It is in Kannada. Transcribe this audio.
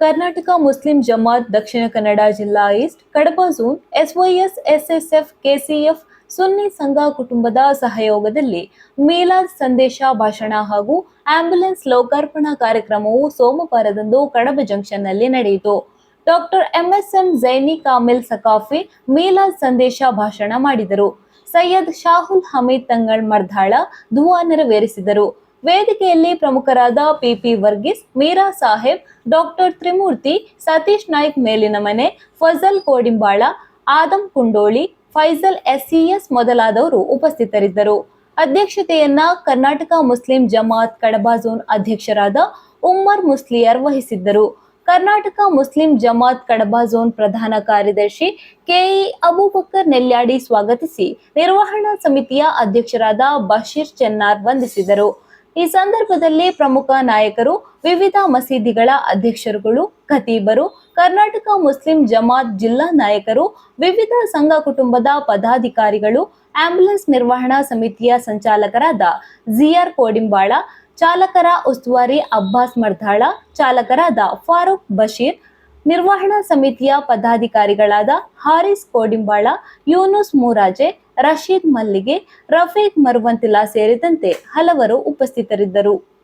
ಕರ್ನಾಟಕ ಮುಸ್ಲಿಂ ಜಮಾತ್ ದಕ್ಷಿಣ ಕನ್ನಡ ಜಿಲ್ಲಾ east Kadaba zone, SYS, SSF, KCF, Sunni ಸಂಘ ಕುಟುಂಬದ ಸಹಯೋಗದಲ್ಲಿ ಮೇಲಾದ ಸಂದೇಶ ಭಾಷಣ ಹಾಗೂ ಆಂಬ್ಯುಲೆನ್ಸ್ ಲೋಕಾರ್ಪಣಾ ಕಾರ್ಯಕ್ರಮವು ಸೋಮವಾರದಂದು ಕಡಬ ಜಂಕ್ಷನ್ನಲ್ಲಿ ನಡೆಯಿತು. ಡಾಕ್ಟರ್ ಎಂಎಸ್ಎಂ ಜೈನಿ ಕಾಮಿಲ್ ಸಕಾಫಿ ಮೇಲಾದ ಸಂದೇಶ ಭಾಷಣ ಮಾಡಿದರು. ಸೈಯದ್ ಶಾಹುಲ್ ಹಮೀದ್ ತಂಗಳ್ ಮರ್ಧಾಳ ದುವಾ ನೆರವೇರಿಸಿದರು. ವೇದಿಕೆಯಲ್ಲಿ ಪ್ರಮುಖರಾದ ಪಿಪಿ ವರ್ಗೀಸ್, ಮೀರಾ ಸಾಹೇಬ್, ಡಾಕ್ಟರ್ ತ್ರಿಮೂರ್ತಿ, ಸತೀಶ್ ನಾಯ್ಕ್ ಮೇಲಿನ ಮನೆ, ಫಜಲ್ ಕೋಡಿಂಬಾಳ, ಆದಂ ಕುಂಡೋಳಿ, ಫೈಜಲ್ ಎಸ್ಸಿಎಸ್ ಮೊದಲಾದವರು ಉಪಸ್ಥಿತರಿದ್ದರು. ಅಧ್ಯಕ್ಷತೆಯನ್ನ ಕರ್ನಾಟಕ ಮುಸ್ಲಿಂ ಜಮಾತ್ ಕಡಬ ಝೋನ್ ಅಧ್ಯಕ್ಷರಾದ ಉಮ್ಮರ್ ಮುಸ್ಲಿಯರ್ ವಹಿಸಿದ್ದರು. ಕರ್ನಾಟಕ ಮುಸ್ಲಿಂ ಜಮಾತ್ ಕಡಬ ಝೋನ್ ಪ್ರಧಾನ ಕಾರ್ಯದರ್ಶಿ ಕೆಇ ಅಬೂಬಕ್ಕರ್ ನೆಲ್ಯಾಡಿ ಸ್ವಾಗತಿಸಿ ನಿರ್ವಹಣಾ ಸಮಿತಿಯ ಅಧ್ಯಕ್ಷರಾದ ಬಶೀರ್ ಚೆನ್ನಾರ್ ವಂದಿಸಿದರು. ಈ ಸಂದರ್ಭದಲ್ಲಿ ಪ್ರಮುಖ ನಾಯಕರು ವಿವಿಧ ಮಸೀದಿಗಳ ಅಧ್ಯಕ್ಷರುಗಳು, ಖತೀಬರು, ಕರ್ನಾಟಕ ಮುಸ್ಲಿಂ ಜಮಾತ್ ಜಿಲ್ಲಾ ನಾಯಕರು, ವಿವಿಧ ಸಂಘ ಕುಟುಂಬದ ಪದಾಧಿಕಾರಿಗಳು ಆಂಬ್ಯುಲೆನ್ಸ್ ನಿರ್ವಹಣಾ ಸಮಿತಿಯ ಸಂಚಾಲಕರಾದ ಜಿಆರ್ ಕೋಡಿಂಬಾಳ, ಚಾಲಕರ ಉಸ್ತುವಾರಿ ಅಬ್ಬಾಸ್ ಮರ್ದಾಳ, ಚಾಲಕರಾದ ಫಾರೂಕ್ ಬಶೀರ್, ನಿರ್ವಹಣಾ ಸಮಿತಿಯ ಪದಾಧಿಕಾರಿಗಳಾದ ಹಾರಿಸ್ ಕೋಡಿಂಬಾಳ, ಯೂನುಸ್ ಮೂರಾಜೆ ರಶೀದ್ ಮಲ್ಲಿಗೆ ರಫೀಕ್ ಮರುವಂತಿಲಾ ಸೇರಿದಂತೆ ಹಲವರು ಉಪಸ್ಥಿತರಿದ್ದರು.